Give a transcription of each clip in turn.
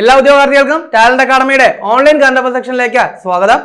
എല്ലാ ഉദ്യോഗാർത്ഥികൾക്കും talent അക്കാഡമിയുടെ online കണ്ടപ്പ സെക്ഷനിലേക്ക് സ്വാഗതം.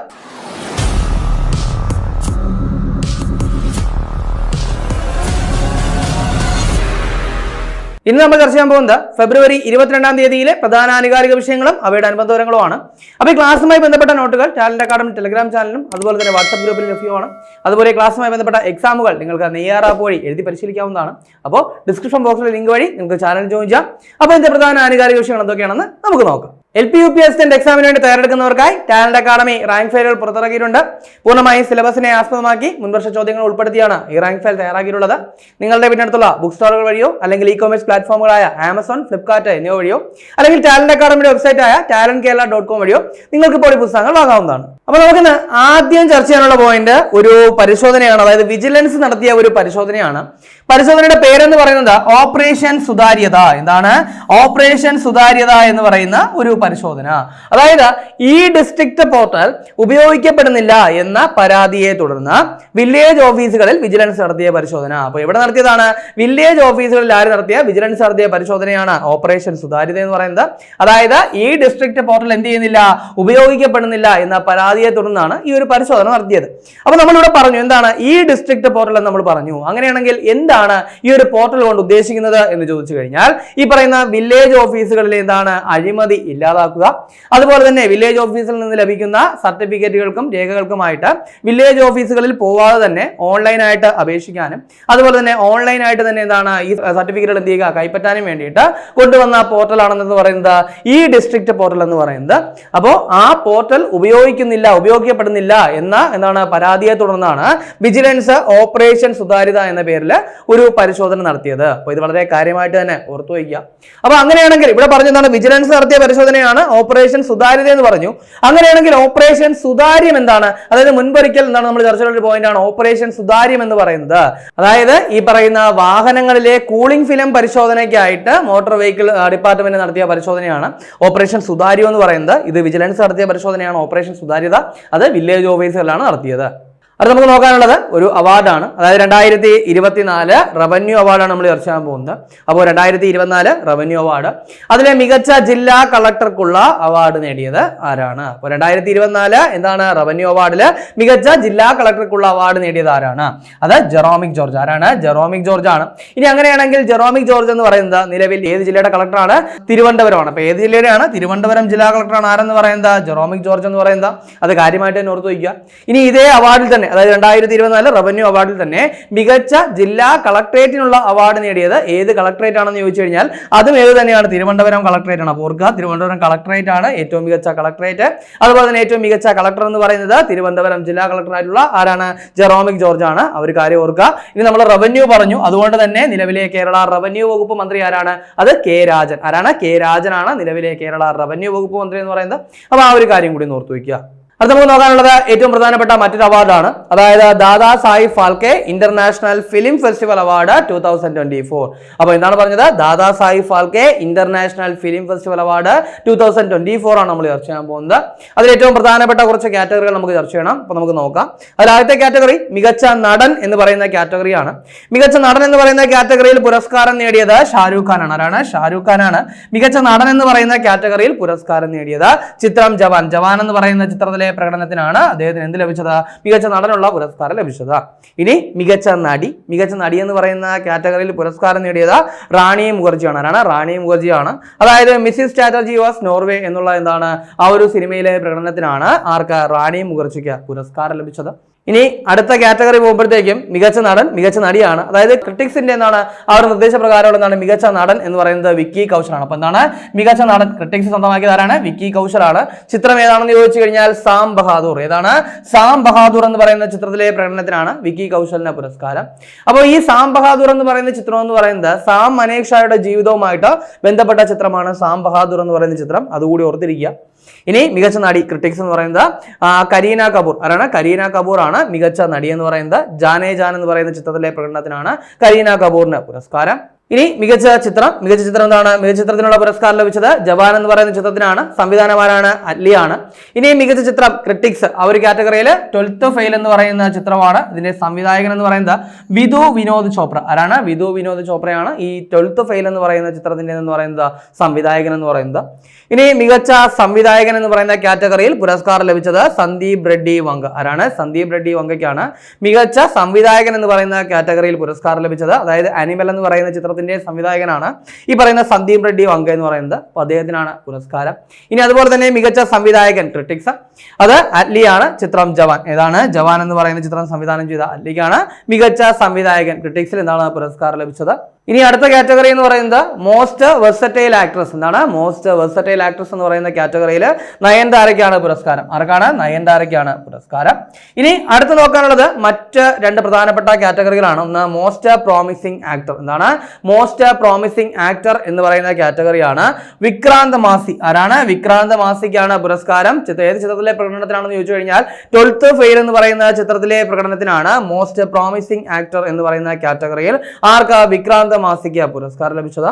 ഇന്ന് നമ്മൾ ചർച്ച ചെയ്യാൻ പോകുന്നത് ഫെബ്രുവരി ഇരുപത്തിരണ്ടാം തീയതിയിലെ പ്രധാന ആനുകാലിക വിഷയങ്ങളും അവയുടെ അനുബന്ധങ്ങളുമാണ് അപ്പോൾ ഈ ക്ലാസ്സുമായി ബന്ധപ്പെട്ട നോട്ടുകൾ ടാലന്റ് അക്കാഡമി ടെലിഗ്രാം ചാനലും അതുപോലെ തന്നെ വാട്സ്ആപ്പ് ഗ്രൂപ്പിൽ ലഭ്യമാണ്. അതുപോലെ ക്ലാസ്സുമായി ബന്ധപ്പെട്ട എക്സാമുകൾ നിങ്ങൾക്ക് നെയ്യാറാപ്പ് വഴി എഴുതി പരിശീലിക്കാവുന്നതാണ്. അപ്പോൾ ഡിസ്ക്രിപ്ഷൻ ബോക്സിലെ ലിങ്ക് വഴി നിങ്ങൾക്ക് ചാനൽ ജോയിൻ ചെയ്യാം. അപ്പോൾ ഇതിന്റെ പ്രധാന ആനുകാലിക വിഷയങ്ങൾ എന്തൊക്കെയാണെന്ന് നമുക്ക് നോക്കാം. L P U P assistant എക്സാമിന് വേണ്ടി തയ്യാറെടുക്കുന്നവർക്കായി ടാലന്റ് അക്കാഡമി റാങ്ക് ഫയലുകൾ പുറത്തിറക്കിയിട്ടുണ്ട്. പൂർണമായും സിലബസിനെ ആസ്പദമാക്കി മുൻവർഷ ചോദ്യങ്ങൾ ഉൾപ്പെടുത്തിയാണ് ഈ റാങ്ക് ഫയൽ തയ്യാറാക്കിയിട്ടുള്ളത്. നിങ്ങളുടെ വീടിനടുത്തുള്ള ബുക്ക് സ്റ്റോറുകൾ വഴിയോ അല്ലെങ്കിൽ ഇ കോമേഴ്സ് പ്ലാറ്റ്ഫോമുകളായ ആമസോൺ ഫ്ലിപ്കാർട്ട് എന്നിവ വഴിയോ അല്ലെങ്കിൽ ടാലന്റ് അക്കാഡമിയുടെ വെബ്സൈറ്റ് ആയ ടാലന്റ് കേരള ഡോട്ട് കോം വഴിയോ നിങ്ങൾക്ക് ഇപ്പോൾ ഈ പുസ്തകങ്ങൾ വാങ്ങാവുന്നതാണ്. അപ്പോൾ നമുക്കിന്ന് ആദ്യം ചർച്ച ചെയ്യാനുള്ള പോയിന്റ് ഒരു പരിശോധനയാണ് അതായത് വിജിലൻസ് നടത്തിയ ഒരു പരിശോധനയാണ്. പരിശോധനയുടെ പേരെന്ന് പറയുന്നത് ഓപ്പറേഷൻ സുതാര്യത എന്താണ്? ഓപ്പറേഷൻ സുതാര്യത എന്ന് പറയുന്ന ഒരു പരിശോധന. അതായത് ഈ ഡിസ്ട്രിക്ട് പോർട്ടൽ ഉപയോഗിക്കപ്പെടുന്നില്ല എന്ന പരാതിയെ തുടർന്ന് വില്ലേജ് ഓഫീസുകളിൽ വിജിലൻസ് നടത്തിയ പരിശോധന. അപ്പൊ എവിടെ നടത്തിയതാണ്. വില്ലേജ് ഓഫീസുകളിൽ ആര് നടത്തിയ? വിജിലൻസ് നടത്തിയ പരിശോധനയാണ് ഓപ്പറേഷൻ സുതാര്യത എന്ന് പറയുന്നത്. അതായത് ഈ ഡിസ്ട്രിക്ട് പോർട്ടൽ എന്ത് ചെയ്യുന്നില്ല? ഉപയോഗിക്കപ്പെടുന്നില്ല എന്ന പരാതിയെ തുടർന്നാണ് ഈ ഒരു പരിശോധന നടത്തിയത്. അപ്പൊ നമ്മളിവിടെ പറഞ്ഞു എന്താണ്? ഈ ഡിസ്ട്രിക്ട് പോർട്ടൽ നമ്മൾ പറഞ്ഞു. അങ്ങനെയാണെങ്കിൽ എന്താണ് ഈ ഒരു പോർട്ടൽ കൊണ്ട് ഉദ്ദേശിക്കുന്നത് എന്ന് ചോദിച്ചു കഴിഞ്ഞാൽ ഈ പറയുന്ന വില്ലേജ് ഓഫീസുകളിൽ എന്താണ്? അഴിമതി ഇല്ലാതാക്കുക. അതുപോലെ തന്നെ വില്ലേജ് ഓഫീസിൽ നിന്ന് ലഭിക്കുന്ന സർട്ടിഫിക്കറ്റുകൾക്കും രേഖകൾക്കുമായിട്ട് വില്ലേജ് ഓഫീസുകളിൽ പോവാതെ തന്നെ ഓൺലൈനായിട്ട് അപേക്ഷിക്കാനും അതുപോലെ തന്നെ ഓൺലൈനായിട്ട് തന്നെ എന്താണ് ഈ സർട്ടിഫിക്കറ്റുകൾ എന്ത് ചെയ്യുക കൈപ്പറ്റാനും വേണ്ടിയിട്ട് കൊണ്ടുവന്ന പോർട്ടലാണെന്ന് പറയുന്നത് ഈ ഡിസ്ട്രിക്ട് പോർട്ടൽ എന്ന് പറയുന്നത്. അപ്പോൾ ആ പോർട്ടൽ ഉപയോഗിക്കുന്നില്ല ഉപയോഗിക്കപ്പെടുന്നില്ല എന്ന എന്താണ് പരാതിയെ തുടർന്നാണ് വിജിലൻസ് ഓപ്പറേഷൻ സുതാര്യത എന്ന പേരിൽ ഒരു പരിശോധന നടത്തിയത്. അപ്പോൾ ഇത് വളരെ കാര്യമായിട്ട് തന്നെ ഓർത്തു വയ്ക്കുക. അപ്പോൾ അങ്ങനെയാണെങ്കിൽ ഇവിടെ പറഞ്ഞതാണ് വിജിലൻസ് നടത്തിയ പരിശോധനയാണ് ഓപ്പറേഷൻ സുതാര്യത എന്ന് പറഞ്ഞു. അങ്ങനെയാണെങ്കിൽ ഓപ്പറേഷൻ സുതാര്യം എന്താണ്? അതായത് മുൻപൊരിക്കൽ എന്താണ് നമ്മൾ ചർച്ച ഒരു പോയിന്റ് ആണ്. ഓപ്പറേഷൻ സുതാര്യം എന്ന് പറയുന്നത്. അതായത് ഈ പറയുന്ന വാഹനങ്ങളിലെ കൂളിംഗ് ഫിലിം പരിശോധനയ്ക്കായിട്ട് മോട്ടോർ വെഹിക്കിൾ ഡിപ്പാർട്ട്മെന്റ് നടത്തിയ പരിശോധനയാണ് ഓപ്പറേഷൻ സുതാര്യം എന്ന് പറയുന്നത്. ഇത് വിജിലൻസ് നടത്തിയ പരിശോധനയാണ് ഓപ്പറേഷൻ സുതാര്യത. അത് വില്ലേജ് ഓഫീസുകളിലാണ് നടത്തിയത്. അത് നമുക്ക് നോക്കാനുള്ളത് ഒരു അവാർഡാണ്. അതായത് രണ്ടായിരത്തി ഇരുപത്തിനാല് റവന്യൂ അവാർഡാണ് നമ്മൾ ചർച്ച ചെയ്യാൻ പോകുന്നത്. അപ്പോൾ രണ്ടായിരത്തി ഇരുപത്തിനാല് റവന്യൂ അവാർഡ്. അതിലെ മികച്ച ജില്ലാ കളക്ടർക്കുള്ള അവാർഡ് നേടിയത് ആരാണ്? അപ്പോൾ രണ്ടായിരത്തി ഇരുപത്തിനാല് എന്താണ് റവന്യൂ അവാർഡിൽ മികച്ച ജില്ലാ കളക്ടർക്കുള്ള അവാർഡ് നേടിയത് ആരാണ്? അത് ജെറോമിക് ജോർജ്. ആരാണ്? ജെറോമിക് ജോർജ് ആണ്. ഇനി അങ്ങനെയാണെങ്കിൽ ജെറോമിക് ജോർജ് എന്ന് പറയുന്നത് നിലവിൽ ഏത് ജില്ലയുടെ കളക്ടറാണ്? തിരുവനന്തപുരമാണ്. അപ്പോൾ ഏത് ജില്ലയുടെയാണ്? തിരുവനന്തപുരം ജില്ലാ കളക്ടറാണ് ആരെന്ന് പറയുന്നത്? ജെറോമിക് ജോർജ് എന്ന് പറയുന്നത്. അത് കാര്യമായിട്ട് തന്നെ ഓർത്ത് വയ്ക്കുക. ഇനി ഇതേ അവാർഡിൽ തന്നെ അതായത് രണ്ടായിരത്തി ഇരുപത്തിനാല് റവന്യൂ അവാർഡിൽ തന്നെ മികച്ച ജില്ലാ കളക്ടറേറ്റിനുള്ള അവാർഡ് നേടിയത് ഏത് കളക്ടറേറ്റ് ആണെന്ന് ചോദിച്ചു കഴിഞ്ഞാൽ അതും ഏത് തന്നെയാണ്? തിരുവനന്തപുരം കളക്ടറേറ്റ് ആണ്. ഓർക്കുക തിരുവനന്തപുരം കളക്ടറേറ്റ് ആണ് ഏറ്റവും മികച്ച കളക്ടറേറ്റ്. അതുപോലെ തന്നെ ഏറ്റവും മികച്ച കളക്ടർ എന്ന് പറയുന്നത് തിരുവനന്തപുരം ജില്ലാ കളക്ടറായിട്ടുള്ള ആരാണ്? ജെറോമിക് ജോർജ് ആണ്. അവർ കാര്യം ഓർക്കുക ഇനി നമ്മൾ റവന്യൂ പറഞ്ഞു. അതുകൊണ്ട് തന്നെ നിലവിലെ കേരള റവന്യൂ വകുപ്പ് മന്ത്രി ആരാണ്? അത് കെ രാജൻ. ആരാണ്? കെ രാജനാണ് നിലവിലെ കേരള റവന്യൂ വകുപ്പ് മന്ത്രി എന്ന് പറയുന്നത്. അപ്പോൾ ആ ഒരു കാര്യം കൂടി ഓർത്തു വയ്ക്കുക അടുത്ത നമുക്ക് നോക്കാനുള്ളത് ഏറ്റവും പ്രധാനപ്പെട്ട മറ്റൊരു അവാർഡാണ്. അതായത് Dada Saheb Phalke international film festival award two thousand twenty four അപ്പോൾ എന്താണ് പറഞ്ഞത്? Dada Saheb Phalke international film festival award two thousand twenty four ആണ് നമ്മൾ ചർച്ച ചെയ്യാൻ പോകുന്നത്. അതിൽ ഏറ്റവും പ്രധാനപ്പെട്ട കുറച്ച് കാറ്റഗറികൾ നമുക്ക് ചർച്ച ചെയ്യണം. അപ്പോൾ നമുക്ക് നോക്കാം. അതിൽ ആദ്യത്തെ കാറ്റഗറി മികച്ച നടൻ എന്ന് പറയുന്ന കാറ്റഗറിയാണ്. മികച്ച നടൻ എന്ന് പറയുന്ന കാറ്റഗറിയിൽ പുരസ്കാരം നേടിയത് ഷാരൂഖ് ഖാനാണ്. ആരാണ്? ഷാരൂഖ് ഖാൻ ആണ് മികച്ച നടൻ എന്ന് പറയുന്ന കാറ്റഗറിയിൽ പുരസ്കാരം നേടിയത് ചിത്രം ജവാൻ. ജവാൻ എന്ന് പറയുന്ന ചിത്രത്തിലെ പ്രകടനത്തിനാണ് അദ്ദേഹത്തിന് എന്ത് ലഭിച്ചത്? മികച്ച നടനുള്ള പുരസ്കാരം ലഭിച്ചത്. ഇനി മികച്ച നടി മികച്ച നടി എന്ന് പറയുന്ന കാറ്റഗറിയിൽ പുരസ്കാരം നേടിയത് റാണി മുഖർജിയാണ്. ആരാണ്? റാണി മുഖർജിയാണ്. അതായത് മിസ്സിസ് ചാറ്റർജി വാസ് നോർവേ എന്നുള്ള എന്താണ് ആ ഒരു സിനിമയിലെ പ്രകടനത്തിനാണ് ആർക്ക്? റാണി മുഖർജിക്ക് പുരസ്കാരം ലഭിച്ചത്. ഇനി അടുത്ത കാറ്റഗറി പോകുമ്പോഴത്തേക്കും മികച്ച നടൻ മികച്ച നടിയാണ്. അതായത് ക്രിട്ടിക്സിന്റെ എന്താണ് ആ ഒരു നിർദ്ദേശപ്രകാരം എന്താണ് മികച്ച നടൻ എന്ന് പറയുന്നത് വിക്കി കൗശലാണ്. അപ്പൊ എന്താണ് മികച്ച നടൻ ക്രിട്ടിക്സ് സ്വന്തമാക്കിയത് ആരാണ് വിക്കി കൗശലാണ്. ചിത്രം ഏതാണെന്ന് ചോദിച്ചു കഴിഞ്ഞാൽ സാം ബഹാദൂർ. ഏതാണ്? സാം ബഹാദൂർ എന്ന് പറയുന്ന ചിത്രത്തിലെ പ്രകടനത്തിനാണ് വിക്കി കൗശലിന് പുരസ്കാരം. അപ്പോൾ ഈ സാം ബഹാദൂർ എന്ന് പറയുന്ന ചിത്രം എന്ന് പറയുന്നത് സാം മനേഷായുടെ ജീവിതവുമായിട്ട് ബന്ധപ്പെട്ട ചിത്രമാണ് സാം ബഹാദൂർ എന്ന് പറയുന്ന ചിത്രം. അതുകൂടി ഓർത്തിരിക്കുക. ഇനി മികച്ച നടി ക്രിട്ടിക്സ് എന്ന് പറയുന്നത് കരീന കപൂർ. ആരാണ്? കരീന കപൂർ ആണ് മികച്ച നടി എന്ന് പറയുന്നത്. ജാനേ ജാൻ എന്ന് പറയുന്ന ചിത്രത്തിലെ പ്രകടനത്തിനാണ് കരീന കപൂറിന് പുരസ്കാരം. ഇനി മികച്ച ചിത്രം മികച്ച ചിത്രം എന്താണ്? മികച്ച ചിത്രത്തിനുള്ള പുരസ്കാരം ലഭിച്ചത് ജവാൻ എന്ന് പറയുന്ന ചിത്രത്തിനാണ്. സംവിധാനമാരാണ്? അറ്റ്ലിയാണ് ഇനി മികച്ച ചിത്രം ക്രിട്ടിക്സ്. ആ ഒരു കാറ്റഗറിയിൽ ട്വൽത്ത് ഫെയിൽ എന്ന് പറയുന്ന ചിത്രമാണ്. ഇതിന്റെ സംവിധായകൻ എന്ന് പറയുന്നത് വിധു വിനോദ് ചോപ്ര. ആരാണ്? വിധു വിനോദ് ചോപ്രയാണ് ഈ ട്വൽത്ത് ഫെയിൽ എന്ന് പറയുന്ന ചിത്രത്തിന്റെ എന്ന് പറയുന്നത് സംവിധായകൻ എന്ന് പറയുന്നത്. ഇനി മികച്ച സംവിധായകൻ എന്ന് പറയുന്ന കാറ്റഗറിയിൽ പുരസ്കാരം ലഭിച്ചത് സന്ദീപ് റെഡ്ഡി വങ്ക ആരാണ്? സന്ദീപ് റെഡ്ഡി വങ്കയ്ക്കാണ് മികച്ച സംവിധായകൻ എന്ന് പറയുന്ന കാറ്റഗറിയിൽ പുരസ്കാരം ലഭിച്ചത്. അതായത് അനിമൽ എന്ന് പറയുന്ന ചിത്രത്തിന്റെ സംവിധായകനാണ്. ഈ പറയുന്ന സന്ദീപ് റെഡ്ഡി വങ്ക എന്ന് പറയുന്നത് അപ്പോൾ അദ്ദേഹത്തിനാണ് പുരസ്കാരം. ഇനി അതുപോലെ തന്നെ മികച്ച സംവിധായകൻ ക്രിട്ടിക്സ്. അത് അറ്റ്ലിയാണ് ചിത്രം ജവാൻ. ഏതാണ്? ജവാൻ എന്ന് പറയുന്ന ചിത്രം സംവിധാനം ചെയ്ത അറ്റ്ലിക്കാണ് മികച്ച സംവിധായകൻ ക്രിട്ടിക്സിൽ എന്താണ് പുരസ്കാരം ലഭിച്ചത്. ഇനി അടുത്ത കാറ്റഗറി എന്ന് പറയുന്നത് മോസ്റ്റ് വെർസറ്റൈൽ ആക്ട്രസ് എന്താണ്? മോസ്റ്റ് വെർസറ്റൈൽ ആക്ട്രസ് എന്ന് പറയുന്ന കാറ്റഗറിയിൽ നയൻതാരയ്ക്കാണ് പുരസ്കാരം. ആർക്കാണ്? നയൻതാരയ്ക്കാണ് പുരസ്കാരം. ഇനി അടുത്ത് നോക്കാനുള്ളത് മറ്റ് രണ്ട് പ്രധാനപ്പെട്ട കാറ്റഗറികളാണ് ഒന്ന് മോസ്റ്റ് പ്രോമിസിംഗ് ആക്ടർ എന്താണ്? മോസ്റ്റ് പ്രോമിസിംഗ് ആക്ടർ എന്ന് പറയുന്ന കാറ്റഗറിയാണ് വിക്രാന്ത് മാസി. ആരാണ്? വിക്രാന്ത് മാസിക്കാണ് പുരസ്കാരം. ഏത് ചിത്രത്തിലെ പ്രകടനത്തിനാണെന്ന് ചോദിച്ചു കഴിഞ്ഞാൽ ട്വൽത്ത് ഫെയിൽ എന്ന് പറയുന്ന ചിത്രത്തിലെ പ്രകടനത്തിനാണ് മോസ്റ്റ് പ്രോമിസിംഗ് ആക്ടർ എന്ന് പറയുന്ന കാറ്റഗറിയിൽ ആർക്ക് വിക്രാന്ത് മാസിക പുരസ്കാരം ലഭിച്ചത്.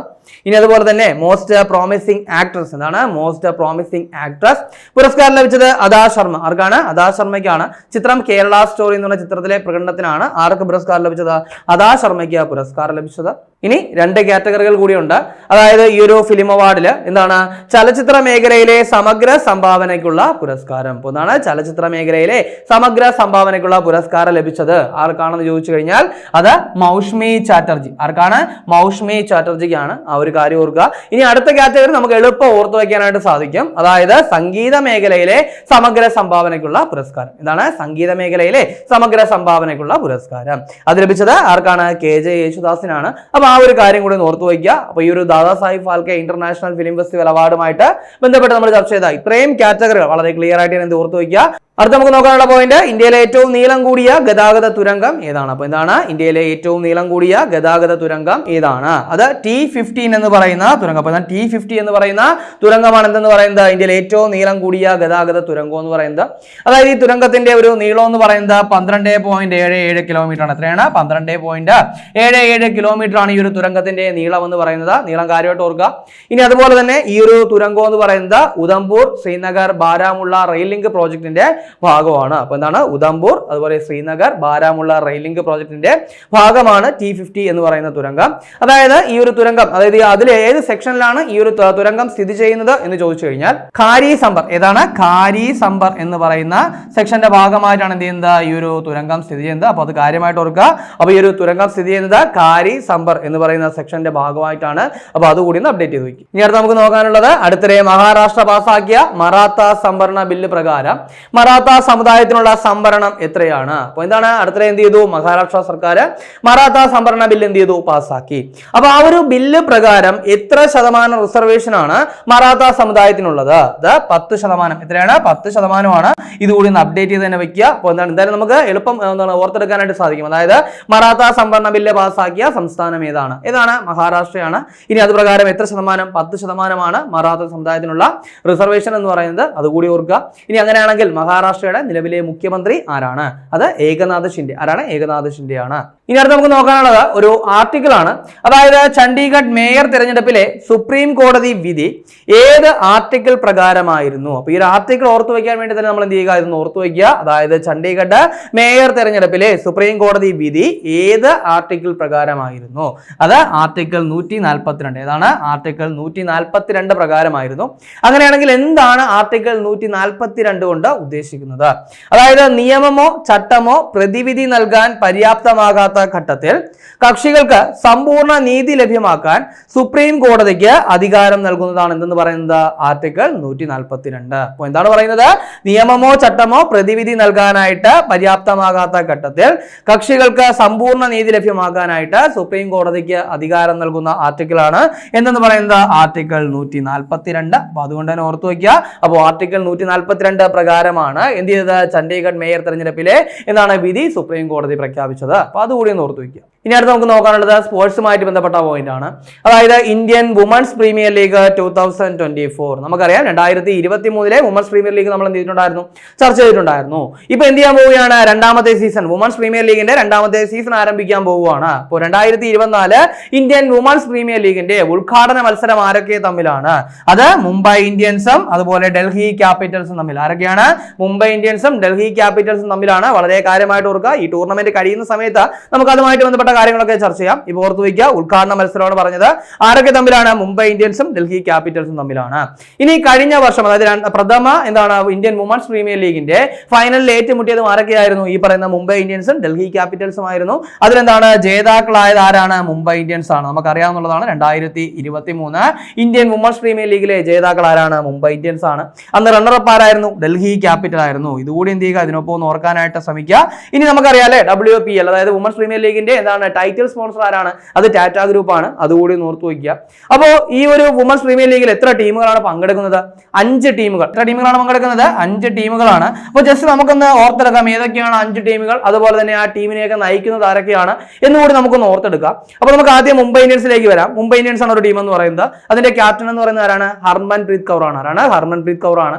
ഇനി അതുപോലെ തന്നെ മോസ്റ്റ് പ്രോമിസിംഗ് ആക്ട്രസ് എന്താണ്? മോസ്റ്റ് പ്രോമിസിംഗ് ആക്ട്രസ് പുരസ്കാരം ലഭിച്ചത് അദാ ശർമ്മ. ആർക്കാണ്? അദാ ശർമ്മയ്ക്കാണ്. ചിത്രം കേരള സ്റ്റോറി എന്നുള്ള ചിത്രത്തിലെ പ്രകടനത്തിനാണ് ആർക്ക് പുരസ്കാരം ലഭിച്ചത്? അദാ ശർമ്മയ്ക്ക് പുരസ്കാരം ലഭിച്ചത്. ഇനി രണ്ട് കാറ്റഗറികൾ കൂടിയുണ്ട്. അതായത് ഈ ഒരു ഫിലിം അവാർഡിൽ എന്താണ്? ചലച്ചിത്ര മേഖലയിലെ സമഗ്ര സംഭാവനയ്ക്കുള്ള പുരസ്കാരം. അപ്പോൾ എന്താണ്? ചലച്ചിത്ര മേഖലയിലെ സമഗ്ര സംഭാവനയ്ക്കുള്ള പുരസ്കാരം ലഭിച്ചത്. ആർക്കാണെന്ന് ചോദിച്ചു കഴിഞ്ഞാൽ അത് മൗഷ്മി ചാറ്റർജി. ആർക്കാണ്? മൗഷ്മി ചാറ്റർജിക്കാണ് ആ ഒരു കാര്യം ഓർക്കുക. ഇനി അടുത്ത കാറ്റഗറി നമുക്ക് എളുപ്പം ഓർത്തു വയ്ക്കാനായിട്ട് സാധിക്കും. അതായത് സംഗീത മേഖലയിലെ സമഗ്ര സംഭാവനയ്ക്കുള്ള പുരസ്കാരം. എന്താണ്? സംഗീത മേഖലയിലെ സമഗ്ര സംഭാവനയ്ക്കുള്ള പുരസ്കാരം. അത് ലഭിച്ചത് ആർക്കാണ്? കെ ജെ യേശുദാസിനാണ്. അപ്പൊ ആ ഒരു കാര്യം കൂടി ഓർത്തു വയ്ക്കുക. അപ്പൊ ഈ ഒരു Dada Saheb Phalke international film festival അവാർഡുമായിട്ട് ബന്ധപ്പെട്ട് നമ്മൾ ചർച്ച ചെയ്ത ഇത്രയും കാറ്റഗറികൾ വളരെ ക്ലിയർ ആയിട്ട് ഞാൻ എന്ത് ഓർത്തു വയ്ക്കുക. അടുത്ത നമുക്ക് നോക്കാനുള്ള പോയിന്റ് ഇന്ത്യയിലെ ഏറ്റവും നീളം കൂടിയ ഗതാഗത തുരങ്കം ഏതാണ്? അപ്പൊ എന്താണ്? ഇന്ത്യയിലെ ഏറ്റവും നീളം കൂടിയ ഗതാഗത തുരങ്കം ഏതാണ്? അത് ടി ഫിഫ്റ്റീൻ എന്ന് പറയുന്ന തുരങ്കം. അപ്പൊ ടി ഫിഫ്റ്റി എന്ന് പറയുന്ന തുരങ്കമാണ് എന്തെന്ന് പറയുന്നത്? ഇന്ത്യയിലെ ഏറ്റവും നീളം കൂടിയ ഗതാഗത തുരങ്കം എന്ന് പറയുന്നത്. അതായത് ഈ തുരങ്കത്തിന്റെ ഒരു നീളം എന്ന് പറയുന്നത് പന്ത്രണ്ട് പോയിന്റ് ഏഴ് ഏഴ് കിലോമീറ്റർ ആണ്. എത്രയാണ്? പന്ത്രണ്ട് പോയിന്റ് ഏഴ് ഏഴ് കിലോമീറ്റർ ആണ് ഈ ഒരു തുരങ്കത്തിന്റെ നീളം എന്ന് പറയുന്നത്. നീളം കാര്യമായിട്ട് ഓർക്കുക. ഇനി അതുപോലെ തന്നെ ഈ ഒരു തുരങ്കം എന്ന് പറയുന്നത് ഉദംപൂർ ശ്രീനഗർ ബാരാമുള്ള റെയിൽ ലിങ്ക് പ്രോജക്റ്റിന്റെ ഭാഗമാണ്. അപ്പോൾ എന്താണ്? ഉദംപൂർ അതുപോലെ ശ്രീനഗർ ബാരാമുള്ള റെയിൽ ലിങ്ക് പ്രോജക്റ്റിന്റെ ഭാഗമാണ് ടി ഫിഫ്റ്റി എന്ന് പറയുന്ന തുരങ്കം. അതായത് ഈ ഒരു തുരങ്കം അതായത് അതിൽ ഏത് സെക്ഷനിലാണ് ഈ ഒരു തുരങ്കം സ്ഥിതി ചെയ്യുന്നത് എന്ന് ചോദിച്ചു കഴിഞ്ഞാൽ കാരി സമ്പർ ഏതാണ്? കാരി സമ്പർ എന്ന് പറയുന്ന സെക്ഷന്റെ ഭാഗമായിട്ടാണ് എന്ത് ചെയ്യുന്നത്? ഈ ഒരു തുരങ്കം സ്ഥിതി ചെയ്യുന്നത്. അപ്പോൾ അത് കാര്യമായിട്ട് ഓർക്കുക. അപ്പോൾ ഈ ഒരു തുരങ്കം സ്ഥിതി ചെയ്യുന്നത് കാരി സമ്പർ എന്ന് പറയുന്ന സെക്ഷന്റെ ഭാഗമായിട്ടാണ്. അപ്പോൾ അതുകൂടി ഒന്ന് അപ്ഡേറ്റ് ചെയ്ത് വയ്ക്കും. ഇനി നമുക്ക് നോക്കാനുള്ളത് അടുത്തിടെ മഹാരാഷ്ട്ര പാസാക്കിയ മറാത്ത സംവരണ ബില്ല് പ്രകാരം. മറാത്ത സമുദായത്തിനുള്ള സംവരണം എത്രയാണ്? അപ്പോൾ എന്താണ്? അടുത്ത എന്ത് ചെയ്തു? മഹാരാഷ്ട്ര സർക്കാർ മറാത്ത സംവരണ ബില്ല് എന്ത് ചെയ്തു? പാസ്സാക്കി. അപ്പൊ ആ ഒരു ബില്ല് പ്രകാരം എത്ര ശതമാനം റിസർവേഷൻ ആണ് മറാത്ത സമുദായത്തിനുള്ളത്? അത് പത്ത് ശതമാനം. എത്രയാണ്? പത്ത് ശതമാനമാണ്. ഇതുകൂടി ഒന്ന് അപ്ഡേറ്റ് ചെയ്ത് തന്നെ വെക്കുക. അപ്പോൾ എന്താണ്? എന്തായാലും നമുക്ക് എളുപ്പം എന്താണ് ഓർത്തെടുക്കാനായിട്ട് സാധിക്കും. അതായത് മറാത്ത സംവരണ ബില്ല് പാസ്സാക്കിയ സംസ്ഥാനം ഏതാണ്? ഏതാണ്? മഹാരാഷ്ട്രയാണ്. ഇനി അത് പ്രകാരം എത്ര ശതമാനം? പത്ത് ശതമാനമാണ് മറാത്ത സമുദായത്തിനുള്ള റിസർവേഷൻ എന്ന് പറയുന്നത്. അതുകൂടി ഓർക്കുക. ഇനി അങ്ങനെയാണെങ്കിൽ മഹാരാഷ്ട്രയുടെ നിലവിലെ മുഖ്യമന്ത്രി ആരാണ്? അത് ഏകനാഥ് ഷിൻഡെ. ആരാണ്? ഏകനാഥ് ഷിൻഡെ ആണ് ഇനി അടുത്ത് നമുക്ക് നോക്കാനുള്ളത് ഒരു ആർട്ടിക്കിൾ ആണ് അതായത് ചണ്ഡീഗഡ് മേയർ തിരഞ്ഞെടുപ്പിലെ സുപ്രീം കോടതി വിധി ഏത് ആർട്ടിക്കിൾ പ്രകാരമായിരുന്നു? അപ്പൊ ഈ ഒരു ആർട്ടിക്കിൾ ഓർത്തു വയ്ക്കാൻ വേണ്ടി തന്നെ നമ്മൾ എന്ത് ചെയ്യുക? ഇതൊന്ന് ഓർത്തു വയ്ക്കുക. അതായത് ചണ്ഡീഗഡ് മേയർ തിരഞ്ഞെടുപ്പിലെ സുപ്രീം കോടതി വിധി ഏത് ആർട്ടിക്കിൾ പ്രകാരമായിരുന്നു? അത് ആർട്ടിക്കിൾ നൂറ്റി നാൽപ്പത്തിരണ്ട് ഏതാണ്? ആർട്ടിക്കിൾ നൂറ്റി നാൽപ്പത്തിരണ്ട് പ്രകാരമായിരുന്നു. അങ്ങനെയാണെങ്കിൽ എന്താണ് ആർട്ടിക്കിൾ നൂറ്റി നാൽപ്പത്തിരണ്ട് കൊണ്ട് ഉദ്ദേശിക്കുന്നത്. അതായത് നിയമമോ ചട്ടമോ പ്രതിവിധി നൽകാൻ പര്യാപ്തമാകാത്ത ഘട്ടത്തിൽ കക്ഷികൾക്ക് സമ്പൂർണ നീതി ലഭ്യമാക്കാൻ സുപ്രീം കോടതിക്ക് അധികാരം നൽകുന്നതാണ് എന്തെന്ന് പറയുന്നത്? ആർട്ടിക്കിൾ നൂറ്റി നാൽപ്പത്തിരണ്ട് അപ്പോൾ എന്താണ് പറയുന്നത്? നിയമമോ ചട്ടമോ പ്രതിവിധി നൽകാനായിട്ട് പര്യാപ്തമാകാത്ത ഘട്ടത്തിൽ കക്ഷികൾക്ക് സമ്പൂർണ നീതി ലഭ്യമാക്കാനായിട്ട് സുപ്രീം കോടതിക്ക് അധികാരം നൽകുന്ന ആർട്ടിക്കിളാണ് എന്തെന്ന് പറയുന്നത്? ആർട്ടിക്കിൾ നൂറ്റി നാൽപ്പത്തിരണ്ട് അപ്പൊ അതുകൊണ്ട് തന്നെ ഓർത്തു വയ്ക്കുക. അപ്പോൾ ആർട്ടിക്കിൾ നൂറ്റി നാൽപ്പത്തിരണ്ട് പ്രകാരമാണ് എന്ത് ചെയ്തത്? ചണ്ഡീഗഡ് മേയർ തെരഞ്ഞെടുപ്പിലെ എന്താണ് വിധി സുപ്രീം കോടതി പ്രഖ്യാപിച്ചത്. അപ്പൊ അതുകൂടി ഒന്ന് ഓർത്തു വയ്ക്കുക ഇനി അടുത്ത് നമുക്ക് നോക്കാനുള്ളത് സ്പോർട്സുമായിട്ട് ബന്ധപ്പെട്ട പോയിന്റ് ആണ്. അതായത് Indian women's premier league two thousand twenty four നമുക്കറിയാം രണ്ടായിരത്തി ഇരുപത്തി മൂന്നിലെ വുമൻസ് പ്രീമിയർ ലീഗ് നമ്മൾ എന്ത് ചെയ്തിട്ടുണ്ടായിരുന്നു? ചർച്ച ചെയ്തിട്ടുണ്ടായിരുന്നു. ഇപ്പൊ എന്ത് ചെയ്യാൻ പോവുകയാണ്? രണ്ടാമത്തെ സീസൺ വുമൻസ് പ്രീമിയർ ലീഗിന്റെ രണ്ടാമത്തെ സീസൺ ആരംഭിക്കാൻ പോവുകയാണ്. അപ്പോൾ രണ്ടായിരത്തി ഇരുപത്തിനാല് ഇന്ത്യൻ വുമൻസ് പ്രീമിയർ ലീഗിന്റെ ഉദ്ഘാടന മത്സരം ആരൊക്കെ തമ്മിലാണ്? അത് മുംബൈ ഇന്ത്യൻസും അതുപോലെ ഡൽഹി ക്യാപിറ്റൽസും തമ്മിൽ. ആരൊക്കെയാണ്? മുംബൈ ഇന്ത്യൻസും ഡൽഹി ക്യാപിറ്റൽസും തമ്മിലാണ്. വളരെ കാര്യമായിട്ട് ഓർക്കുക ഈ ടൂർണമെന്റ് കഴിയുന്ന സമയത്ത് നമുക്ക് അതുമായിട്ട് ബന്ധപ്പെട്ട കാര്യങ്ങളൊക്കെ ചർച്ച ചെയ്യാം. ഇപ്പൊ ഓർത്തു വയ്ക്കുക ഉദ്ഘാടന മത്സരമാണ് പറഞ്ഞത്. ആരൊക്കെ തമ്മിലാണ് മുംബൈ ഇന്ത്യൻസും ഡൽഹി ക്യാപിറ്റൽസും തമ്മിലാണ്. ഇനി കഴിഞ്ഞ വർഷം അതായത് പ്രഥമ എന്താണ് ഇന്ത്യൻ വുമൻസ് പ്രീമിയർ ലീഗിന്റെ ഫൈനലിൽ ഏറ്റുമുട്ടിയതും ആരൊക്കെയായിരുന്നു? ഈ പറയുന്ന മുംബൈ ഇന്ത്യൻസും ഡൽഹി ക്യാപിറ്റൽസും ആയിരുന്നു. അതിലെന്താണ് ജേതാക്കളായത് ആരാണ്? മുംബൈ ഇന്ത്യൻസ് ആണ്. നമുക്കറിയാവുന്നതാണ് രണ്ടായിരത്തി ഇരുപത്തി മൂന്ന് ഇന്ത്യൻ വുമൻസ് പ്രീമിയർ ലീഗിലെ ജേതാക്കൾ ആരാണ്? മുംബൈ ഇന്ത്യൻസ് ആണ്. അന്ന് റണ്ണറപ്പ് ആരായിരുന്നു? ഡൽഹി ക്യാപിറ്റൽ ആയിരുന്നു. ഇതുകൂടി എന്ത് ചെയ്യുക? ഇതിനൊപ്പം ഒന്ന് ഓർക്കാനായിട്ട് ശ്രമിക്കുക. ഇനി നമുക്കറിയാം അല്ലേ? ഡബ്ല്യു പി എൽ അതായത് വുമൻസ് പ്രീമിയർ ലീഗിന്റെ എന്താണ് ടൈറ്റിൽ സ്പോൺസർ ആരാണ്? അത് ടാറ്റ ഗ്രൂപ്പ് ആണ്. അതുകൂടി നോർത്ത് വയ്ക്കുക. അപ്പോൾ ഈ ഒരു വുമൻസ് പ്രീമിയർ ലീഗിൽ എത്ര ടീമുകളാണ് പങ്കെടുക്കുന്നത്? അഞ്ച് ടീമുകൾ. എത്ര ടീമുകളാണ് പങ്കെടുക്കുന്നത്? അഞ്ച് ടീമുകളാണ്. അപ്പോൾ ജസ്റ്റ് നമുക്കൊന്ന് ഓർത്തെടുക്കാം. ഏതൊക്കെയാണ് അഞ്ച് ടീമുകൾ? അതുപോലെ തന്നെ ആ ടീമിനെയൊക്കെ നയിക്കുന്നത് ആരൊക്കെയാണ്? എന്നുകൂടി നമുക്കൊന്ന് ഓർത്തെടുക്കാം. അപ്പോൾ നമുക്ക് ആദ്യം മുംബൈ ഇന്ത്യൻസിലേക്ക് വരാം. മുംബൈ ഇന്ത്യൻസ് ആണ് ഒരു ടീം എന്ന് പറയുന്നത്. അതിന്റെ ക്യാപ്റ്റൻ എന്ന് പറയുന്നത് ആരാണ്? ഹർമൻ പ്രീത് കൗർ ആണ്. ആരാണ്? ഹർമൻ പ്രീത് കൗർ ആണ്.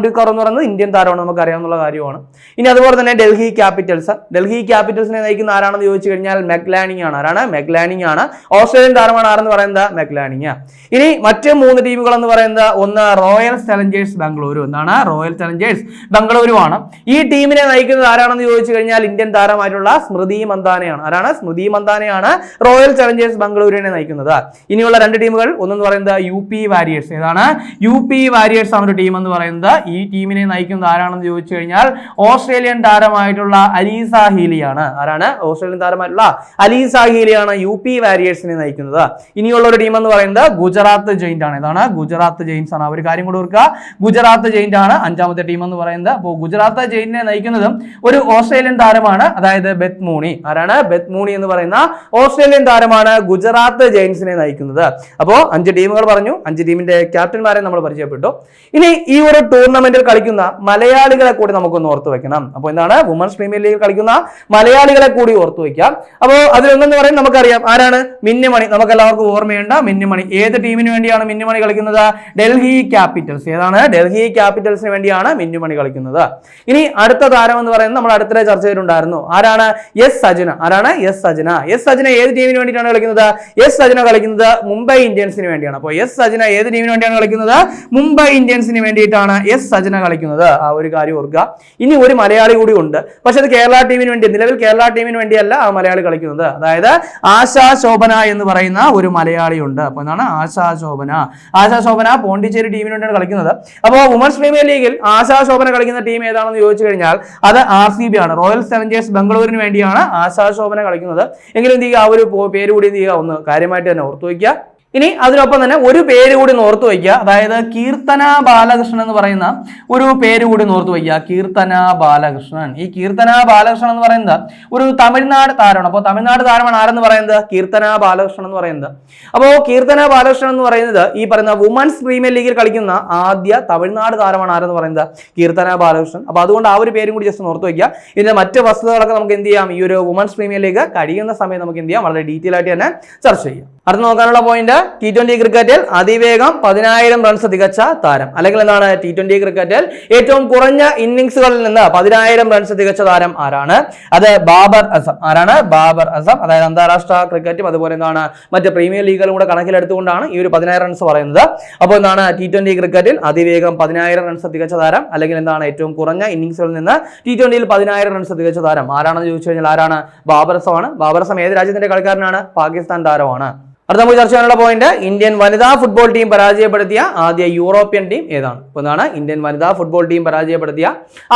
പ്രീത് കൗർ എന്ന് പറയുന്നത് ഇന്ത്യൻ താരമാണ് നമുക്ക് അറിയാവുന്ന കാര്യമാണ്. ഇനി അതുപോലെ തന്നെ ഡൽഹി ക്യാപിറ്റൽസ് ഡൽഹി ക്യാപിറ്റൽസിനെ നയിക്കുന്ന ആരാണെന്ന് ചോദിച്ചു കഴിഞ്ഞാൽ മെഗ്ലാനിങ് ആണ് ആരാണ്? മെഗ്ലാനിങ് ആണ് ഓസ്ട്രേലിയൻ താരമാണ് ആരെന്ന് പറയുന്നത് മെഗ്ലാനിങ് ഇനി മറ്റ് മൂന്ന് ടീമുകൾ എന്ന് പറയുന്നത് ഒന്ന് റോയൽ ചലഞ്ചേഴ്സ് ബാംഗ്ലൂരു എന്നാണ് റോയൽ ചലഞ്ചേഴ്സ് ബംഗളൂരുവാണ് ഈ ടീമിനെ നയിക്കുന്നത് ആരാണെന്ന് ചോദിച്ചു കഴിഞ്ഞാൽ ഇന്ത്യൻ താരമായിട്ടുള്ള സ്മൃതി മന്ദാനയാണ്. ആരാണ്? സ്മൃതി മന്ദാനയാണ് റോയൽ ചലഞ്ചേഴ്സ് ബംഗളൂരുവിനെ നയിക്കുന്നത്. ഇനിയുള്ള രണ്ട് ടീമുകൾ ഒന്നെന്ന് പറയുന്നത് യു പി വാരിയേഴ്സ് ഏതാണ്? യു പി വാരിയേഴ്സ് ആണ് ഒരു ടീം എന്ന് പറയുന്നത് ഈ ടീമിനെ നയിക്കുന്നത് ആരാണെന്ന് ചോദിച്ചു കഴിഞ്ഞാൽ ഓസ്ട്രേലിയൻ താരമായിട്ടുള്ള അലീസ ഹീലിയാണ്. ആരാണ്? ഓസ്ട്രേലിയൻ താരമായിട്ടുള്ള അലീസ സാഹിലിയാണ് യു പി വാരിയേഴ്സിനെ നയിക്കുന്നത്. ഇനിയുള്ള ഒരു ടീം എന്ന് പറയുന്നത് ഗുജറാത്ത് ജെയിന്റ് ആണ്. ഇതാണ് ഗുജറാത്ത് ജെയിൻസ് ആണ്. ഒരു കാര്യം കൂടെ ഓർക്കുക. ഗുജറാത്ത് ജെയിന്റ് ആണ് അഞ്ചാമത്തെ ടീം എന്ന് പറയുന്നത്. അപ്പോൾ ഗുജറാത്ത് ജെയിനെ നയിക്കുന്നതും ഒരു ഓസ്ട്രേലിയൻ താരമാണ് അതായത് ബെത് മൂണി. ആരാണ്? ബെത് മൂണി എന്ന് പറയുന്ന ഓസ്ട്രേലിയൻ താരമാണ് ഗുജറാത്ത് ജെയിൻസിനെ നയിക്കുന്നത്. അപ്പോൾ അഞ്ച് ടീമുകൾ പറഞ്ഞു. അഞ്ച് ടീമിന്റെ ക്യാപ്റ്റന്മാരെ നമ്മൾ പരിചയപ്പെട്ടു. ഇനി ഈ ഒരു ടൂർണമെന്റിൽ കളിക്കുന്ന മലയാളികളെ കൂടി നമുക്കൊന്ന് ഓർത്തു വെക്കണം. അപ്പോൾ എന്താണ്? വുമൻസ് പ്രീമിയർ ലീഗിൽ കളിക്കുന്ന മലയാളികളെ കൂടി ഓർത്തു വെക്കാം. അപ്പോൾ അതിലൊന്നെന്ന് പറയുന്നത് നമുക്കറിയാം. ആരാണ്? മിന്നുമണി. നമുക്ക് എല്ലാവർക്കും ഓർമ്മയുണ്ട്. മിന്നുമണി ഏത് ടീമിന് വേണ്ടിയാണ് മിന്നുമണി കളിക്കുന്നത്? ഡൽഹി ക്യാപിറ്റൽസ്. ഏതാണ്? ഡൽഹി ക്യാപിറ്റൽസിന് വേണ്ടിയാണ് മിന്നുമണി കളിക്കുന്നത്. ഇനി അടുത്ത താരം എന്ന് പറയുന്നത് നമ്മൾ അടുത്തിടെ ചർച്ച ചെയ്തിട്ടുണ്ടായിരുന്നു. ആരാണ്? എസ് സജന. ആരാണ്? എസ് സജന. എസ് സജന ഏത് ടീമിന് വേണ്ടിയിട്ടാണ് കളിക്കുന്നത്? എസ് സജന കളിക്കുന്നത് മുംബൈ ഇന്ത്യൻസിന് വേണ്ടിയാണ്. അപ്പോൾ എസ് സജന ഏത് ടീമിന് വേണ്ടിയാണ് കളിക്കുന്നത്? മുംബൈ ഇന്ത്യൻസിന് വേണ്ടിയിട്ടാണ് എസ് സജന കളിക്കുന്നത്. ആ ഒരു കാര്യം ഓർക്കുക. ഇനി ഒരു മലയാളി കൂടി ഉണ്ട്. പക്ഷെ അത് കേരള ടീമിന് വേണ്ടി നിലവിൽ കേരള ടീമിന് വേണ്ടിയല്ല ആ മലയാളി കളിക്കുന്നത്. അതായത് ആശാശോഭന എന്ന് പറയുന്ന ഒരു മലയാളിയുണ്ട്. അപ്പോൾ എന്താണ്? ആശാശോഭന. ആശാശോഭന ആശാ ശോഭന പോണ്ടിച്ചേരി ടീമിന് വേണ്ടിയാണ് കളിക്കുന്നത്. അപ്പോൾ വുമൻസ് പ്രീമിയർ ലീഗിൽ ആശാശോഭന കളിക്കുന്ന ടീം ഏതാണെന്ന് ചോദിച്ചു കഴിഞ്ഞാൽ അത് ആർ സി ബി ആണ്. റോയൽ ചലഞ്ചേഴ്സ് ബംഗളൂരിന് വേണ്ടിയാണ് ആശാശോഭന കളിക്കുന്നത്. എങ്കിലും എന്ത് ചെയ്യുക? ആ ഒരു പേര് കൂടി എന്ത് ചെയ്യുക? ഒന്ന് കാര്യമായിട്ട് തന്നെ ഓർത്തു വയ്ക്കുക. ഇനി അതിനൊപ്പം തന്നെ ഒരു പേര് കൂടി നോർത്ത് വയ്ക്കുക. അതായത് കീർത്തന ബാലകൃഷ്ണൻ എന്ന് പറയുന്ന ഒരു പേര് കൂടി നോർത്ത് വയ്ക്കുക. കീർത്തന ബാലകൃഷ്ണൻ. ഈ കീർത്തന ബാലകൃഷ്ണൻ എന്ന് പറയുന്നത് ഒരു തമിഴ്നാട് താരമാണ്. അപ്പോൾ തമിഴ്നാട് താരമാണ് ആരെന്ന് പറയുന്നത്? കീർത്തന ബാലകൃഷ്ണൻ എന്ന് പറയുന്നത്. അപ്പോൾ കീർത്തന ബാലകൃഷ്ണൻ എന്ന് പറയുന്നത് ഈ പറയുന്ന വുമൻസ് പ്രീമിയർ ലീഗിൽ കളിക്കുന്ന ആദ്യ തമിഴ്നാട് താരമാണ് ആരെന്ന് പറയുന്നത്? കീർത്തന ബാലകൃഷ്ണൻ. അപ്പോൾ അതുകൊണ്ട് ആ ഒരു പേരും കൂടി ജസ്റ്റ് നോർത്ത് വയ്ക്കുക. ഇതിന്റെ മറ്റ് വസ്തുതകളൊക്കെ നമുക്ക് എന്ത് ചെയ്യാം? ഈ ഒരു വുമൻസ് പ്രീമിയർ ലീഗ് കഴിയുന്ന സമയം നമുക്ക് എന്ത് ചെയ്യാം? വളരെ ഡീറ്റെയിൽ ആയിട്ട് തന്നെ ചർച്ച ചെയ്യാം. അടുത്ത് നോക്കാനുള്ള പോയിന്റ് ടി ട്വന്റി ക്രിക്കറ്റിൽ അതിവേഗം പതിനായിരം റൺസ് തികച്ച താരം. അല്ലെങ്കിൽ എന്താണ് ടി ട്വന്റി ക്രിക്കറ്റിൽ ഏറ്റവും കുറഞ്ഞ ഇന്നിങ്സുകളിൽ നിന്ന് പതിനായിരം റൺസ് തികച്ച താരം ആരാണ്? അത് ബാബർ അസം. ആരാണ്? ബാബർ അസം. അതായത് അന്താരാഷ്ട്ര ക്രിക്കറ്റും അതുപോലെ എന്താണ് മറ്റ് പ്രീമിയർ ലീഗുകളും കൂടെ കണക്കിലെടുത്തുകൊണ്ടാണ് ഈ ഒരു പതിനായിരം റൺസ് പറയുന്നത്. അപ്പോൾ എന്താണ് ടി ട്വന്റി ക്രിക്കറ്റിൽ അതിവേഗം പതിനായിരം റൺസ് തികച്ച താരം അല്ലെങ്കിൽ എന്താണ് ഏറ്റവും കുറഞ്ഞ ഇന്നിങ്സുകളിൽ നിന്ന് ടി ട്വന്റിയിൽ പതിനായിരം റൺസ് തികച്ച താരം ആരാണെന്ന് ചോദിച്ചു കഴിഞ്ഞാൽ ആരാണ്? ബാബർ അസമാണ്. ബാബർ അസം ഏത് രാജ്യത്തിന്റെ കളിക്കാരനാണ്? പാകിസ്ഥാൻ താരമാണ്. അടുത്ത നമുക്ക് ചർച്ച ചെയ്യാനുള്ള പോയിന്റ് ഇന്ത്യൻ വനിതാ ഫുട്ബോൾ ടീം പരാജയപ്പെടുത്തിയ ആദ്യ യൂറോപ്യൻ ടീം ഏതാണ്? ഒന്നാണ് ഇന്ത്യൻ വനിതാ ഫുട്ബോൾ ടീം പരാജയപ്പെടുത്തിയ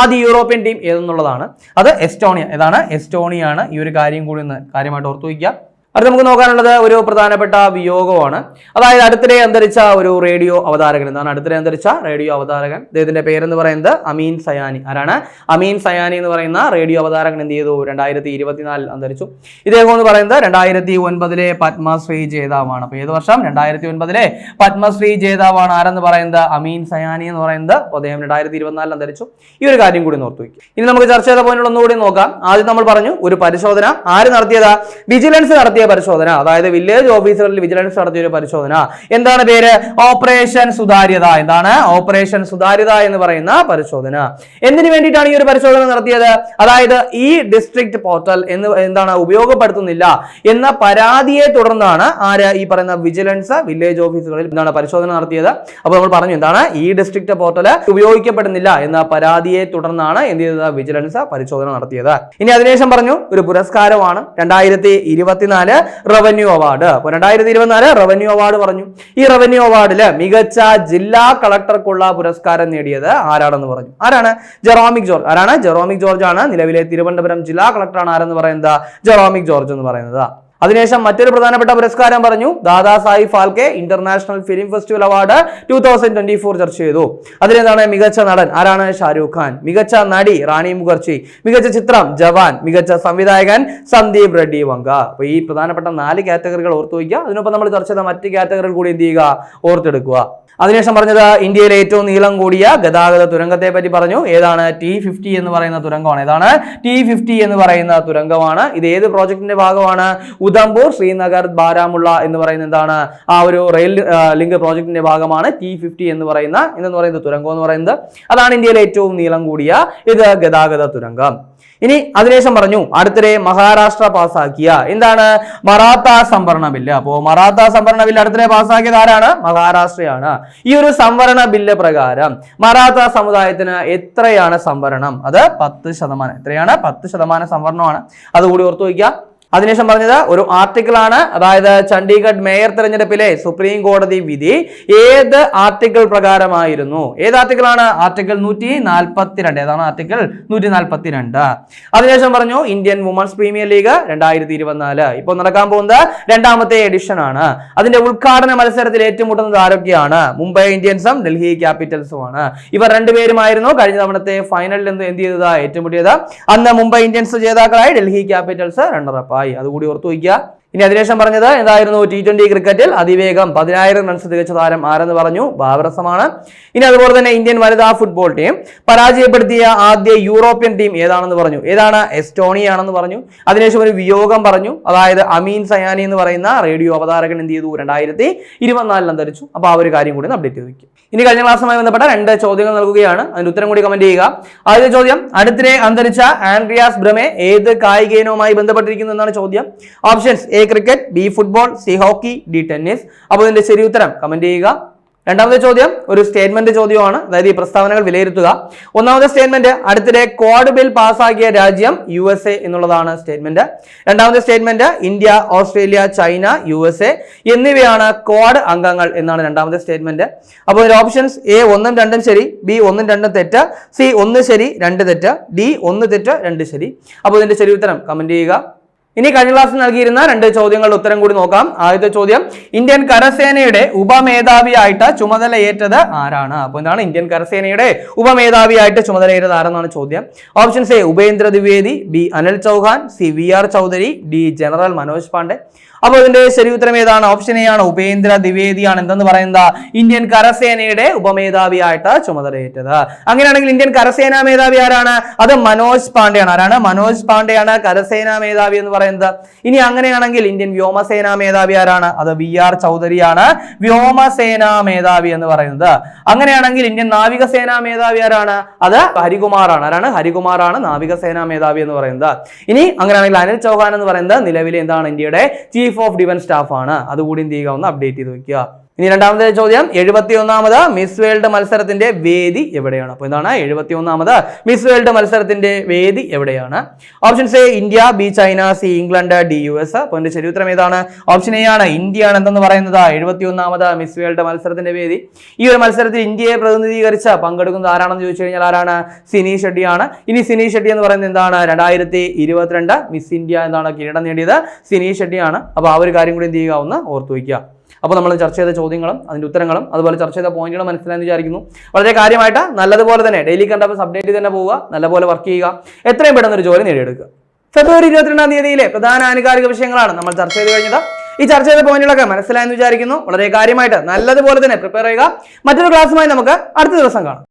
ആദ്യ യൂറോപ്യൻ ടീം ഏതെന്നുള്ളതാണ്? അത് എസ്റ്റോണിയ. ഏതാണ്? എസ്റ്റോണിയ ആണ് ഈ ഒരു കാര്യം കൂടി ഒന്ന് കാര്യമായിട്ട് ഓർത്തു വയ്ക്കുക. അടുത്ത നമുക്ക് നോക്കാനുള്ളത് ഒരു പ്രധാനപ്പെട്ട വിയോഗമാണ്. അതായത് അടുത്തിടെ അന്തരിച്ച ഒരു റേഡിയോ അവതാരകൻ എന്താണ്? അടുത്തിടെ അന്തരിച്ച റേഡിയോ അവതാരകൻ. അദ്ദേഹത്തിന്റെ പേരെന്ന് പറയുന്നത് അമീൻ സയാനി. ആരാണ്? അമീൻ സയാനി എന്ന് പറയുന്ന റേഡിയോ അവതാരകൻ എന്ത് ചെയ്തു? രണ്ടായിരത്തി ഇരുപത്തിനാലിൽ അന്തരിച്ചു. ഇദ്ദേഹം എന്ന് പറയുന്നത് രണ്ടായിരത്തി ഒൻപതിലെ പത്മശ്രീ ജേതാവാണ്. അപ്പൊ ഏത് വർഷം? രണ്ടായിരത്തി ഒൻപതിലെ പത്മശ്രീ ജേതാവാണ് ആരെന്ന് പറയുന്നത്? അമീൻ സയാനി എന്ന് പറയുന്നത് അദ്ദേഹം രണ്ടായിരത്തി ഇരുപത്തിനാലിൽ അന്തരിച്ചു. ഈ ഒരു കാര്യം കൂടി ഓർത്തു വയ്ക്കും ഇനി നമുക്ക് ചർച്ച ചെയ്ത പോയിന്റുകൾ ഒന്നുകൂടി നോക്കാം. ആദ്യം നമ്മൾ പറഞ്ഞു ഒരു പരിശോധന. ആര് നടത്തിയതാ? വിജിലൻസ് നടത്തിയ പരിശോധന. അതായത് വില്ലേജ് ഓഫീസുകളിൽ വിജിലൻസ് നടത്തിയ ഒരു പരിശോധന. എന്താണ് പേര്? ഓപ്പറേഷൻ സുതാര്യത. എന്താണ്? ഓപ്പറേഷൻ സുതാര്യത എന്ന് പറയുന്ന പരിശോധന. എന്തിനു വേണ്ടിയിട്ടാണ് ഈ ഒരു പരിശോധന നടത്തിയത്? അതായത് ഈ ഡിസ്ട്രിക്ട് പോർട്ടൽ എന്ന് എന്താണ് ഉപയോഗപ്പെടുത്തുന്നില്ല എന്ന പരാതിയെ തുടർന്നാണ് ആര് ഈ പറയുന്ന വിജിലൻസ് വില്ലേജ് ഓഫീസുകളിൽ എന്താണ് പരിശോധന നടത്തിയത്? അപ്പോൾ നമ്മൾ പറഞ്ഞു എന്താണ്? ഈ ഡിസ്ട്രിക്ട് പോർട്ടൽ ഉപയോഗിക്കപ്പെടുന്നില്ല എന്ന പരാതിയെ തുടർന്നാണ് എന്ത് ചെയ്തത്? വിജിലൻസ് പരിശോധന നടത്തിയത്. ഇനി അതിനുശേഷം പറഞ്ഞു ഒരു പുരസ്കാരമാണ്. രണ്ടായിരത്തി ഇരുപത്തിനാല് റവന്യൂ അവാർഡ് അപ്പോൾ രണ്ടായിരത്തി ഇരുപത്തിനാല് റവന്യൂ അവാർഡ് പറഞ്ഞു. ഈ റവന്യൂ അവാർഡിൽ മികച്ച ജില്ലാ കളക്ടർക്കുള്ള പുരസ്കാരം നേടിയത് ആരാണെന്ന് പറഞ്ഞു. ആരാണ്? ജെറോമിക് ജോർജ്. ആരാണ്? ജെറോമിക് ജോർജ് ആണ്. നിലവിലെ തിരുവനന്തപുരം ജില്ലാ കളക്ടർ ആണ് ആരെന്ന് പറയുന്നത്? ജെറോമിക് ജോർജ് എന്ന് പറയുന്നത്. അതിനുശേഷം മറ്റൊരു പ്രധാനപ്പെട്ട പുരസ്കാരം പറഞ്ഞു Dada Saheb Phalke international film festival award two thousand twenty four ചർച്ച ചെയ്തു. അതിലെന്താണ് മികച്ച നടൻ? ആരാണ് ഷാരൂഖ് ഖാൻ? മികച്ച നടി റാണി മുഖർജി. മികച്ച ചിത്രം ജവാൻ. മികച്ച സംവിധായകൻ സന്ദീപ് റെഡ്ഡി വങ്ക അപ്പൊ ഈ പ്രധാനപ്പെട്ട നാല് കാറ്റഗറികൾ ഓർത്തു വയ്ക്കുക. അതിനൊപ്പം നമ്മൾ ചർച്ച ചെയ്ത മറ്റ് കാറ്റഗറികൾ കൂടി എന്ത് ചെയ്യുക? ഓർത്തെടുക്കുക. അതിനുശേഷം പറഞ്ഞത് ഇന്ത്യയിലെ ഏറ്റവും നീളം കൂടിയ ഗതാഗത തുരങ്കത്തെ പറ്റി പറഞ്ഞു. ഏതാണ്? ടി ഫിഫ്റ്റി എന്ന് പറയുന്ന തുരങ്കമാണ്. ഏതാണ്? ടി ഫിഫ്റ്റി എന്ന് പറയുന്ന തുരങ്കമാണ്. ഇത് ഏത് പ്രോജക്റ്റിന്റെ ഭാഗമാണ്? ഉദംപൂർ ശ്രീനഗർ ബാരാമുള്ള എന്ന് പറയുന്ന എന്താണ്? ആ ഒരു റെയിൽ ലിങ്ക് പ്രോജക്റ്റിന്റെ ഭാഗമാണ് ടി ഫിഫ്റ്റി എന്ന് പറയുന്ന എന്ന് പറയുന്നത് തുരങ്കം എന്ന് പറയുന്നത്. അതാണ് ഇന്ത്യയിലെ ഏറ്റവും നീളം കൂടിയ ഇത് ഗതാഗത തുരങ്കം. ഇനി അതിനുശേഷം പറഞ്ഞു അടുത്തിടെ മഹാരാഷ്ട്ര പാസാക്കിയ എന്താണ്? മറാത്ത സംവരണ ബില്ല്. അപ്പോ മറാത്ത സംവരണ ബില്ല് അടുത്തിടെ പാസാക്കിയത് ആരാണ്? മഹാരാഷ്ട്രയാണ്. ഈ ഒരു സംവരണ ബില്ല് പ്രകാരം മറാത്ത സമുദായത്തിന് എത്രയാണ് സംവരണം? അത് പത്ത് ശതമാനം. എത്രയാണ്? പത്ത് ശതമാനം സംവരണമാണ്. അതുകൂടി ഓർത്തു വയ്ക്കുക. അതിനുശേഷം പറഞ്ഞത് ഒരു ആർട്ടിക്കിൾ ആണ് അതായത് ചണ്ഡീഗഡ് മേയർ തെരഞ്ഞെടുപ്പിലെ സുപ്രീം കോടതി വിധി ഏത് ആർട്ടിക്കിൾ പ്രകാരമായിരുന്നു? ഏത് ആർട്ടിക്കിൾ ആണ്? ആർട്ടിക്കിൾ നൂറ്റി നാൽപ്പത്തിരണ്ട് ഏതാണ് ആർട്ടിക്കിൾ നൂറ്റി നാൽപ്പത്തിരണ്ട് അതിനുശേഷം പറഞ്ഞു ഇന്ത്യൻ വുമൻസ് പ്രീമിയർ ലീഗ് രണ്ടായിരത്തി ഇരുപത്തിനാല് ഇപ്പോൾ നടക്കാൻ പോകുന്നത് രണ്ടാമത്തെ എഡിഷൻ ആണ്. അതിന്റെ ഉദ്ഘാടന മത്സരത്തിൽ ഏറ്റുമുട്ടുന്നത് ആരൊക്കെയാണ്? മുംബൈ ഇന്ത്യൻസും ഡൽഹി ക്യാപിറ്റൽസും ആണ് ഇവർ രണ്ടുപേരുമായിരുന്നു കഴിഞ്ഞ തവണത്തെ ഫൈനലിൽ എന്ത് എന്ത് ചെയ്തത്? ഏറ്റുമുട്ടിയത്. അന്ന് മുംബൈ ഇന്ത്യൻസ് ജേതാക്കളായി ഡൽഹി ക്യാപിറ്റൽസ് റണ്ണറപ്പായി അതുകൂടി ഓർത്തു വയ്ക്കുക. ഇനി അതിനുശേഷം പറഞ്ഞത് എന്തായിരുന്നു ടി ട്വന്റി ക്രിക്കറ്റിൽ? അതിവേഗം പതിനായിരം റൺസ് തികച്ച താരം ആരെന്ന് പറഞ്ഞു? ബാബറസമാണ്. ഇനി അതുപോലെ തന്നെ ഇന്ത്യൻ വനിതാ ഫുട്ബോൾ ടീം പരാജയപ്പെടുത്തിയ ആദ്യ യൂറോപ്യൻ ടീം ഏതാണെന്ന് പറഞ്ഞു? ഏതാണ്? എസ്റ്റോണിയ ആണെന്ന് പറഞ്ഞു. അതിനുശേഷം ഒരു വിയോഗം പറഞ്ഞു. അതായത് അമീൻ സയാനി എന്ന് പറയുന്ന റേഡിയോ അവതാരകൻ എന്ത് ചെയ്തു? രണ്ടായിരത്തി ഇരുപത്തിനാലിൽ അന്തരിച്ചു. അപ്പോൾ ആ ഒരു കാര്യം കൂടി അപ്ഡേറ്റ് ചെയ്ത് ഇനി കഴിഞ്ഞ ക്ലാസ്സുമായി ബന്ധപ്പെട്ട രണ്ട് ചോദ്യങ്ങൾ നൽകുകയാണ്. അതിന്റെ ഉത്തരം കൂടി കമന്റ് ചെയ്യുക. ആദ്യ ചോദ്യം അടുത്തിടെ അന്തരിച്ച ആൻഡ്രിയാസ് ബ്രമെ ഏത് കായിക ഇനവുമായി ബന്ധപ്പെട്ടിരിക്കുന്നു എന്നാണ് ചോദ്യം. Options A cricket B football C hockey D tennis അപ്പോൾ ഇതിന്റെ ശരി ഉത്തരം കമന്റ് ചെയ്യുക. രണ്ടാമത്തെ ചോദ്യം ഒരു സ്റ്റേറ്റ്മെന്റ് ചോദ്യമാണ്. അതായത് ഈ പ്രസ്താവനകൾ വിലയിരുത്തുക. ഒന്നാമത്തെ സ്റ്റേറ്റ്മെന്റ് അടുത്തിടെ ക്വാഡ് ബിൽ പാസ്സാക്കിയ രാജ്യം യു എസ് എ എന്നുള്ളതാണ് സ്റ്റേറ്റ്മെന്റ് രണ്ടാമത്തെ statement India Australia China U S A എന്നിവയാണ് ക്വാഡ് അംഗങ്ങൾ എന്നാണ് രണ്ടാമത്തെ സ്റ്റേറ്റ്മെന്റ് അപ്പോൾ ഇതിന്റെ ഓപ്ഷൻസ് എ ഒന്നും രണ്ടും ശരി ബി ഒന്നും രണ്ടും തെറ്റ് സി ഒന്ന് ശരി രണ്ട് തെറ്റ് ഡി ഒന്ന് തെറ്റ് രണ്ട് ശരി. അപ്പോൾ ഇതിന്റെ ശരി ഉത്തരം കമന്റ് ചെയ്യുക. ഇനി കഴിഞ്ഞ ക്ലാസ്സിൽ നൽകിയിരുന്ന രണ്ട് ചോദ്യങ്ങളുടെ ഉത്തരം കൂടി നോക്കാം. ആദ്യത്തെ ചോദ്യം ഇന്ത്യൻ കരസേനയുടെ ഉപമേധാവിയായിട്ട് ചുമതലയേറ്റത് ആരാണ്? അപ്പോൾ എന്താണ് ഇന്ത്യൻ കരസേനയുടെ ഉപമേധാവിയായിട്ട് ചുമതലയേറ്റത് ആരെന്നാണ് ചോദ്യം. Options A Upendra Dwivedi B Anil Chauhan C V R Chaudhari D general Manoj Pande. അപ്പോൾ ഇതിന്റെ ശരി ഉത്തരം ഏതാണ്? ഓപ്ഷൻ എ ആണ്. ഉപേന്ദ്ര ദ്വിവേദിയാണ്. എന്തെന്ന് പറയുന്നത്? ഇന്ത്യൻ കരസേനയുടെ ഉപമേധാവിയായിട്ട് ചുമതലയേറ്റത്. അങ്ങനെയാണെങ്കിൽ ഇന്ത്യൻ കരസേനാ മേധാവി ആരാണ്? അത് മനോജ് പാണ്ഡെയാണ്. ആരാണ്? മനോജ് പാണ്ഡെയാണ് കരസേനാ മേധാവി എന്ന് പറയുന്നത്. ഇനി അങ്ങനെയാണെങ്കിൽ ഇന്ത്യൻ വ്യോമസേനാ മേധാവി ആരാണ്? അത് വി ആർ ചൗധരിയാണ്. വ്യോമസേനാ മേധാവി എന്ന് പറയുന്നത്. അങ്ങനെയാണെങ്കിൽ ഇന്ത്യൻ നാവികസേനാ മേധാവി ആരാണ്? അത് ഹരികുമാറാണ്. ആരാണ്? ഹരികുമാറാണ് നാവികസേനാ മേധാവി എന്ന് പറയുന്നത്. ഇനി അങ്ങനെയാണെങ്കിൽ അനിൽ ചൗഹാൻ എന്ന് പറയുന്നത് നിലവിലെ എന്താണ്? ഇന്ത്യയുടെ ചീഫ് ഓഫ് ഡിഫൻസ് സ്റ്റാഫാണ് അതുകൂടി എന്ത് ചെയ്യുക? ഒന്ന് അപ്ഡേറ്റ് ചെയ്ത് വെക്കുക. ഇനി രണ്ടാമത്തെ ചോദ്യം. എഴുപത്തി ഒന്നാമത് മിസ് വേൾഡ് മത്സരത്തിന്റെ വേദി എവിടെയാണ്? അപ്പോൾ എന്താണ് എഴുപത്തി ഒന്നാമത് മിസ് വേൾഡ് മത്സരത്തിന്റെ വേദി എവിടെയാണ്? Options A India B China C England D U S അപ്പോൾ എന്റെ ശരി ഉത്തരം ഏതാണ്? ഓപ്ഷൻ എ ആണ്. ഇന്ത്യ ആണ് എന്തെന്ന് പറയുന്നത്? എഴുപത്തി ഒന്നാമത് മിസ് വേൾഡ് മത്സരത്തിന്റെ വേദി. ഈ ഒരു മത്സരത്തിൽ ഇന്ത്യയെ പ്രതിനിധീകരിച്ച പങ്കെടുക്കുന്നത് ആരാണെന്ന് ചോദിച്ചു കഴിഞ്ഞാൽ ആരാണ്? സിനി ഷെട്ടിയാണ് ഇനി സിനി ഷെട്ടി എന്ന് പറയുന്നത് എന്താണ്? രണ്ടായിരത്തി ഇരുപത്തിരണ്ട് മിസ് ഇന്ത്യ എന്നാണ് കിരീടം നേടിയത്. സിനി ഷെട്ടിയാണ് അപ്പോൾ ആ ഒരു കാര്യം കൂടി എന്ത് ചെയ്യുക? ഒന്ന് ഓർത്തു വയ്ക്കുക. അപ്പോൾ നമ്മൾ ചർച്ച ചെയ്ത ചോദ്യങ്ങളും അതിന്റെ ഉത്തരങ്ങളും അതുപോലെ ചർച്ച ചെയ്ത പോയിന്റുകളും മനസ്സിലായെന്ന് വിചാരിക്കുന്നു. വളരെ കാര്യമായിട്ട് നല്ലതുപോലെ തന്നെ ഡെയിലി കണ്ടപ്പോൾ അപ്ഡേറ്റ് തന്നെ പോവുക നല്ലപോലെ വർക്ക് ചെയ്യുക എത്രയും പെട്ടെന്ന് ഒരു ജോലി നേടിയെടുക്കുക. ഫെബ്രുവരി ഇരുപത്തിരണ്ടാം തീയതിയിലെ പ്രധാന ആനുകാലിക വിഷയങ്ങളാണ് നമ്മൾ ചർച്ച ചെയ്ത് കഴിഞ്ഞത്. ഈ ചർച്ച ചെയ്ത പോയിന്റുകളൊക്കെ മനസ്സിലായെന്ന് വിചാരിക്കുന്നു. വളരെ കാര്യമായിട്ട് നല്ലതുപോലെ തന്നെ പ്രിപ്പയർ ചെയ്യുക. മറ്റൊരു ക്ലാസ്സുമായി നമുക്ക് അടുത്ത ദിവസം കാണാം.